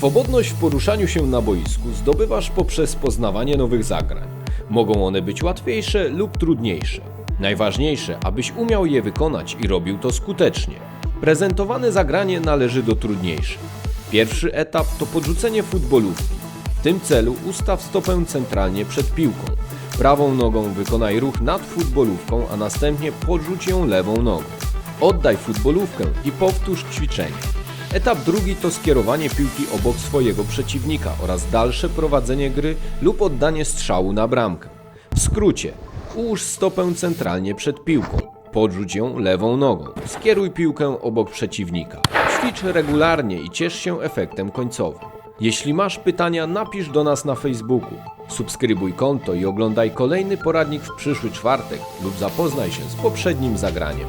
Swobodność w poruszaniu się na boisku zdobywasz poprzez poznawanie nowych zagrań. Mogą one być łatwiejsze lub trudniejsze. Najważniejsze, abyś umiał je wykonać i robił to skutecznie. Prezentowane zagranie należy do trudniejszych. Pierwszy etap to podrzucenie futbolówki. W tym celu ustaw stopę centralnie przed piłką. Prawą nogą wykonaj ruch nad futbolówką, a następnie podrzuć ją lewą nogą. Oddaj futbolówkę i powtórz ćwiczenie. Etap drugi to skierowanie piłki obok swojego przeciwnika oraz dalsze prowadzenie gry lub oddanie strzału na bramkę. W skrócie, ułóż stopę centralnie przed piłką, podrzuć ją lewą nogą, skieruj piłkę obok przeciwnika. Ćwicz regularnie i ciesz się efektem końcowym. Jeśli masz pytania, napisz do nas na Facebooku. Subskrybuj konto i oglądaj kolejny poradnik w przyszły czwartek lub zapoznaj się z poprzednim zagraniem.